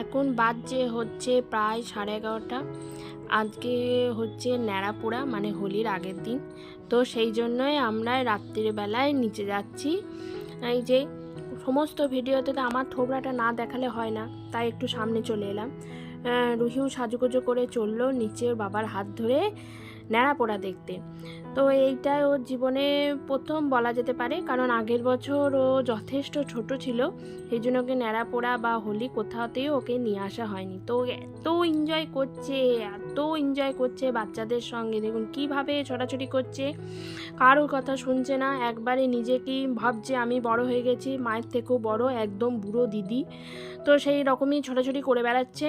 এখন বাজছে হচ্ছে প্রায় সাড়ে এগারোটা। আজকে হচ্ছে ন্যাড়াপোড়া মানে হোলির আগের দিন। তো সেই জন্যই আমরা রাত্রিবেলায় নিচে যাচ্ছি। এই যে সমস্ত ভিডিওতে তো আমার থোবড়াটা না দেখালে হয় না, তাই একটু সামনে চলে এলাম। রুহিও সাজুগুজু করে চলল নিচে বাবার হাত ধরে। ন্যাড়াপোড়া দেখতে। তো এইটাই ওর জীবনে প্রথম বলা যেতে পারে, কারণ আগের বছর ও যথেষ্ট ছোট ছিল, সেই জন্য ওকে ন্যাড়াপোড়া বা হোলি কোথাওতেই ওকে নিয়ে আসা হয়নি। তো এত এনজয় করছে, এত এনজয় করছে বাচ্চাদের সঙ্গে, দেখুন কীভাবে ছোটাছুটি করছে, কারোর কথা শুনছে না, একবারে নিজেকেই ভাবছে আমি বড় হয়ে গেছি, মায়ের থেকেও বড়, একদম বুড়ো দিদি। তো সেই রকমই ছোটাছুটি করে বেড়াচ্ছে।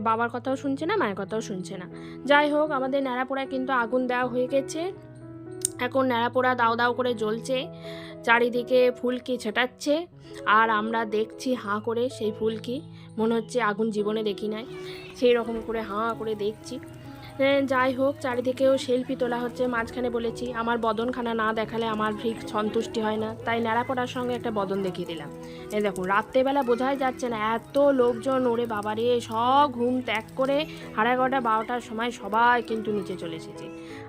বাবার কথাও শুনছে না, মায়ের কথাও শুনছে না। যাই হোক, আমাদের ন্যাড়াপোড়ায় কিন্তু আগুন দেওয়া হয়ে গেছে। এখন ন্যাড়াপোড়া দাও দাও করে জ্বলছে, চারিদিকে ফুলকি ছেটাচ্ছে, আর আমরা দেখছি হাঁ করে সেই ফুলকি। মনে হচ্ছে আগুন জীবনে দেখি নাই। সেই রকম করে হাঁ করে দেখছি। যাই হোক, চারিদিকেও সেলফি তোলা হচ্ছে, মাঝখানে বলেছি, আমার বদনখানা না দেখালে আমার ভিক সন্তুষ্টি হয় না। তাই ন্যাড়াপোড়ার সঙ্গে একটা বদন দেখিয়ে দিলাম। এ দেখুন, রাত্রেবেলা বোঝাই যাচ্ছে না, এত লোকজন, ওরে বাবারে, সব ঘুম ত্যাগ করে এগারোটা, বারোটার সময় সবাই কিন্তু নিচে চলে এসেছে।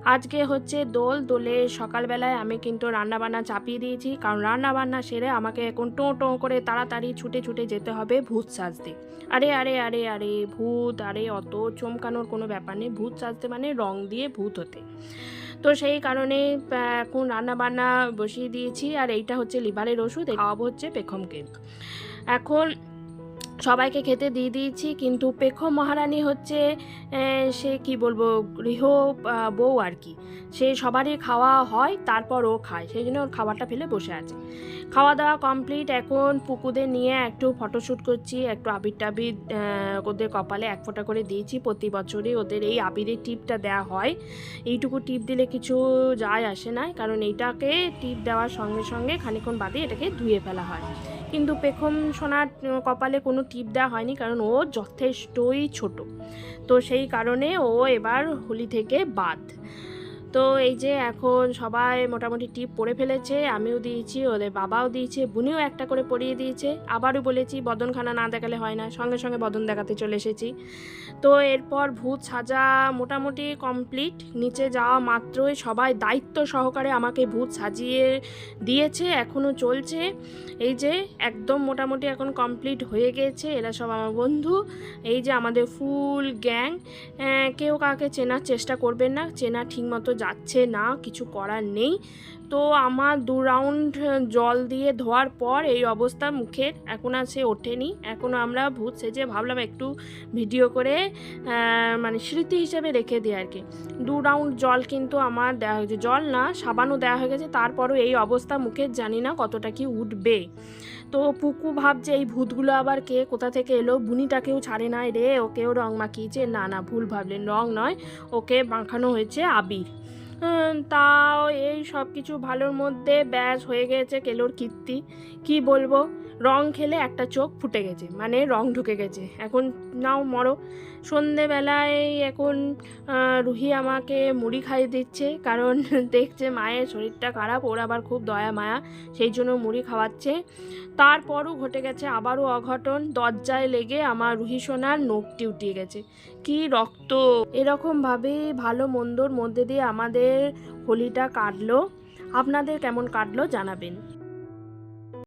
আজকে হচ্ছে দোল, দোলে সকালবেলায় আমি কিন্তু রান্নাবান্না চাপিয়ে দিয়েছি, কারণ রান্নাবান্না সেরে আমাকে এখন টো টো করে তাড়াতাড়ি ছুটে ছুটে যেতে হবে ভূত সাজতে। আরে আরে আরে আরে, ভূত, আরে, অত চমকানোর কোনো ব্যাপার নেই, ভূত সাজতে মানে রং দিয়ে ভূত হতে। তো সেই কারণে এখন রান্না বান্না বসিয়ে দিয়েছি। আর এইটা হচ্ছে লিভারের ওষুধ খাওয়াবো হচ্ছে পেখমকে। এখন সবাইকে খেতে দিয়ে দিয়েছি, কিন্তু পেখম মহারানী হচ্ছে সে কি বলব, গৃহ বউ আর কি। সে সবারই খাওয়া হয়, তারপর ও খায়, সেই জন্য ওর খাবারটা ফেলে বসে আছে। খাওয়া দাওয়া কমপ্লিট এখন পুকুদের নিয়ে একটু ফটোশ্যুট করছি, একটু আবির টাবির ওদের কপালে এক ফোঁটা করে দিয়েছি। প্রতি বছরই ওদের এই আবিরের টিপটা দেওয়া হয়। এইটুকু টিপ দিলে কিছু যায় আসে না, কারণ এইটাকে টিপ দেওয়ার সঙ্গে সঙ্গে খানিক্ষণ বাদে এটাকে ধুয়ে ফেলা হয়। কিন্তু পেখম সোনার কপালে কোনো টিপ দেওয়া হয়নি কারণ ও যথেষ্টই ছোট। তো সেই কারণে ও এবার হোলি থেকে বাদ। তো এই যে এখন সবাই মোটামুটি টিপ পরে ফেলেছে, আমিও দিয়েছি, ওদের বাবাও দিয়েছে, বুনিও একটা করে পরিয়ে দিয়েছে। আবারও বলেছি, বদনখানা না দেখালে হয় না, সঙ্গে সঙ্গে বদন দেখাতে চলে এসেছি। তো এরপর ভূত সাজা মোটামুটি কমপ্লিট, নিচে যাওয়া মাত্রই সবাই দায়িত্ব সহকারে আমাকে ভূত সাজিয়ে দিয়েছে এখনও চলছে। এই যে একদম মোটামুটি এখন কমপ্লিট হয়ে গেছে, এরা সব আমার বন্ধু। এই যে আমাদের ফুল গ্যাং কেউ কাকে চেনার চেষ্টা করবেন না, চেনা ঠিকমতো যাচ্ছে না, কিছু করার নেই। তো আমার দু রাউন্ড জল দিয়ে ধোয়ার পর এই অবস্থা মুখের এখন আর সে ওঠেনি। এখনও আমরা ভূত সেজে ভাবলাম একটু ভিডিও করে মানে স্মৃতি হিসেবে রেখে দিই আর কি। দু রাউন্ড জল কিন্তু আমার দেওয়া হয়েছে। জল না, সাবানও দেওয়া হয়ে গেছে। তারপরও এই অবস্থা মুখের জানি না কতটা কি উঠবে। তো পুকু ভাবছে, এই ভূতগুলো আবার কে? কোথা থেকে এলো? বুনিটাকেও ছাড়ে নাই রে। ওকেও রং মাখিয়েছে। না না, ভুল ভাবলেন। রং নয়, ওকে মাখানো হয়েছে আবির। তাও এই সব কিছু ভালোর মধ্যে ব্যাস হয়ে গেছে কেলোর কীর্তি। কি বলব? রং খেলে একটা চোখ ফুটে গেছে মানে রং ঢুকে গেছে। এখন নাও মরো। সন্ধেবেলায় এখন রুহি আমাকে মুড়ি খাইয়ে দিচ্ছে, কারণ দেখছে মায়ের শরীরটা খারাপ, ওর আবার খুব দয়া, মায়া, সেই জন্য মুড়ি খাওয়াচ্ছে। তারপরও ঘটে গেছে আবারও অঘটন, দরজায় লেগে আমার রুহি সোনার নোখটি উঠিয়ে গেছে। কি রক্ত! এরকমভাবে ভালো মন্দর মধ্যে দিয়ে আমাদের হোলিটা কাটলো। আপনাদের কেমন কাটলো জানাবেন।